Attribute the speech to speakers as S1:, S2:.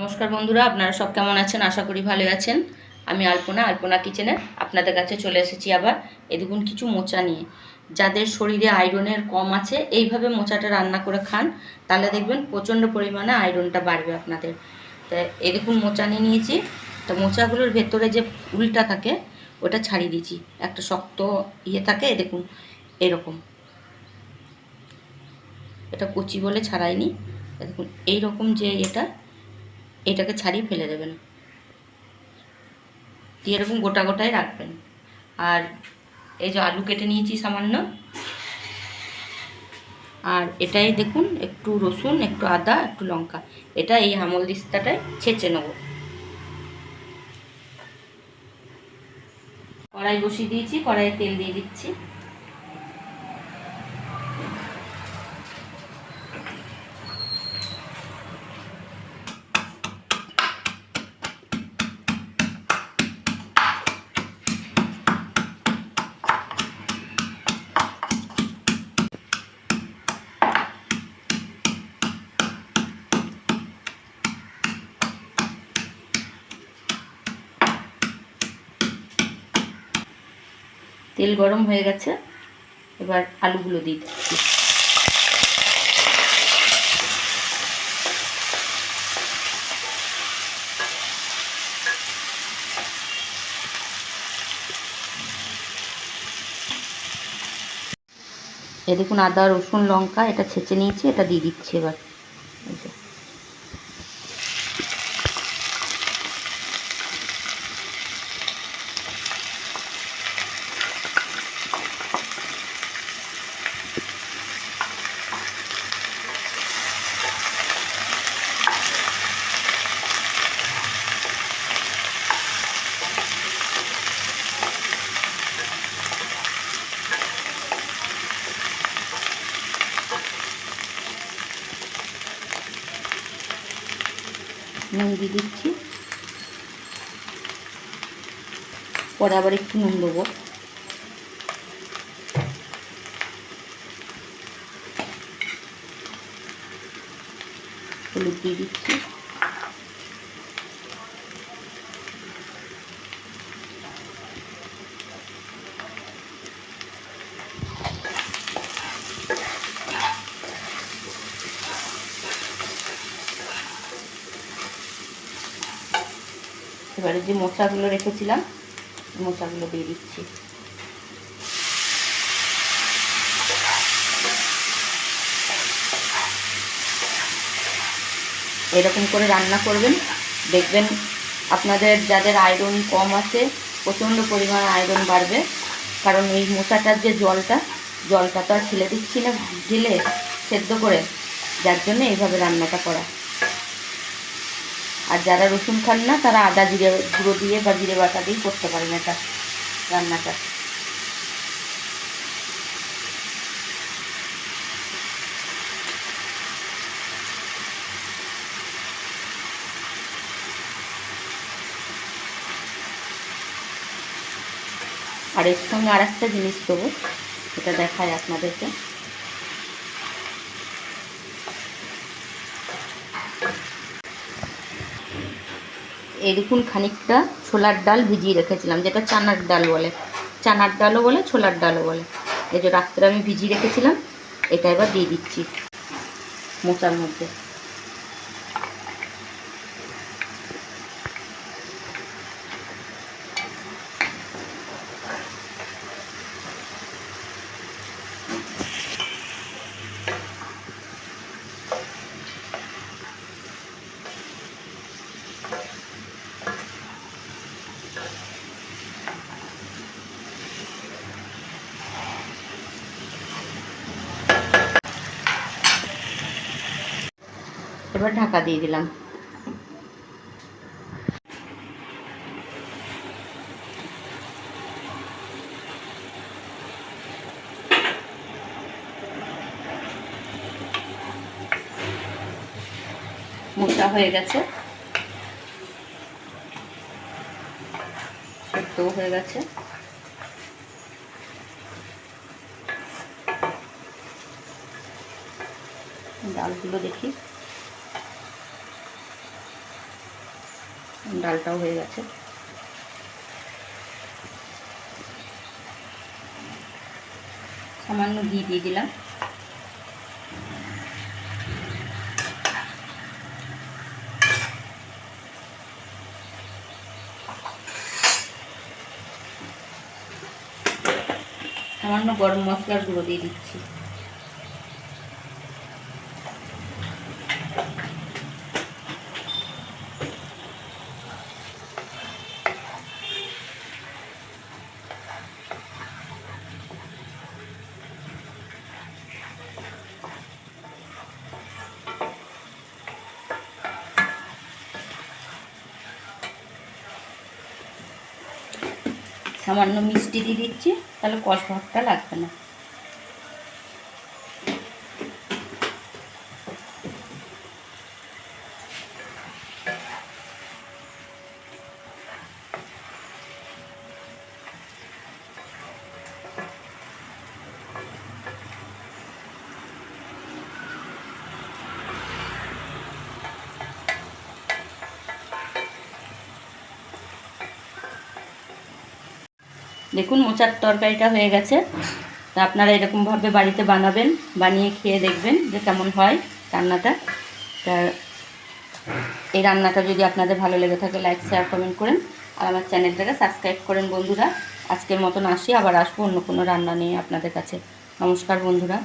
S1: নমস্কার বন্ধুরা, আপনারা সব কেমন আছেন? আশা করি ভালো আছেন। আমি আলপনা আলপনা কিচেনে আপনাদের কাছে চলে এসেছি আবার। এ দেখুন, কিছু মোচা নিয়ে। যাদের শরীরে আয়রনের কম আছে, এইভাবে মোচাটা রান্না করে খান। তাহলে দেখবেন প্রচণ্ড পরিমাণে আয়রনটা বাড়বে আপনাদের। তা দেখুন, মোচা নিয়ে নিয়েছি। তো মোচাগুলোর ভেতরে যে উলটা থাকে, ওটা ছাড়িয়ে দিয়েছি। একটা শক্ত ইয়ে থাকে দেখুন, এরকম। এটা কুচি বলে ছাড়াইনি। দেখুন, এইরকম যে এটা এটাকে ছাড়িয়ে ফেলে দেবেন। দিয়ে এরকম গোটা গোটাই রাখবেন। আর এই যে আলু কেটে নিয়েছি সামান্য। আর এটাই দেখুন, একটু রসুন, একটু আদা, একটু লঙ্কা। এটা এই হামল দিস্তাটায় ছেঁচে নেব। কড়াই বসিয়ে দিয়েছি, কড়াইয়ে তেল দিয়ে দিচ্ছি। তেল গরম হয়ে গেছে, এবার আলুগুলো দিয়ে দিচ্ছি। এ দেখুন আদা, রসুন, লঙ্কা, এটা ছেঁচে নিয়েছি, এটা দিয়ে দিচ্ছি এবার। নুন দিয়ে দিচ্ছি। পরে আবার একটু নুন দেবো। হলুদ দিয়ে দিচ্ছি। এবারে যে মশলাগুলো রেখেছিলাম মশলাগুলো দিয়ে দিচ্ছি। এরকম করে রান্না করবেন। দেখবেন আপনাদের যাদের আয়রন কম আছে, প্রচণ্ড পরিমাণ আয়রন বাড়বে। কারণ এই মোচাটার যে জলটা জলটা তো আর ছেলে দিচ্ছি না, ঢেলে সেদ্ধ করে, যার জন্য এইভাবে রান্নাটা করা। আর যারা রসুন খান না, তারা আদা জিরে গুঁড়ো দিয়ে বা জিরে বাটা দিয়েই করতে পারেন এটা রান্নাটা। আর এর সঙ্গে আর একটা জিনিস দেবো, সেটা দেখায় আপনাদেরকে। এই দেখুন খানিকটা ছোলার ডাল ভিজিয়ে রেখেছিলাম, যেটা চানার ডাল বলে। চানার ডালও বলে, ছোলার ডালও বলে। এই যে রাত্রে আমি ভিজিয়ে রেখেছিলাম, এটা এবার দিয়ে দিচ্ছি মোচার মধ্যে। এবার ঢাকা দিয়ে দিলাম। মোটা হয়ে গেছে। হয়ে গেছে। ডালগুলো দেখি। ডালটাও হয়ে গেছে। সামান্য ঘি দিয়ে দিলাম। সামান্য গরম মশলার গুঁড়ো দিয়ে দিচ্ছি। সামান্য মিষ্টি দিয়ে দিচ্ছি তাহলে কষ ভাবটা লাগবে না। দেখুন, মোচার তরকারিটা হয়ে গেছে। তা আপনারা এরকমভাবে বাড়িতে বানাবেন, বানিয়ে খেয়ে দেখবেন যে কেমন হয় রান্নাটা। তা এই রান্নাটা যদি আপনাদের ভালো লেগে থাকে লাইক শেয়ার কমেন্ট করেন। আর আমার চ্যানেলটাকে সাবস্ক্রাইব করেন বন্ধুরা। আজকের মতন আসি, আবার আসব অন্য কোনো রান্না নিয়ে আপনাদের কাছে। নমস্কার বন্ধুরা।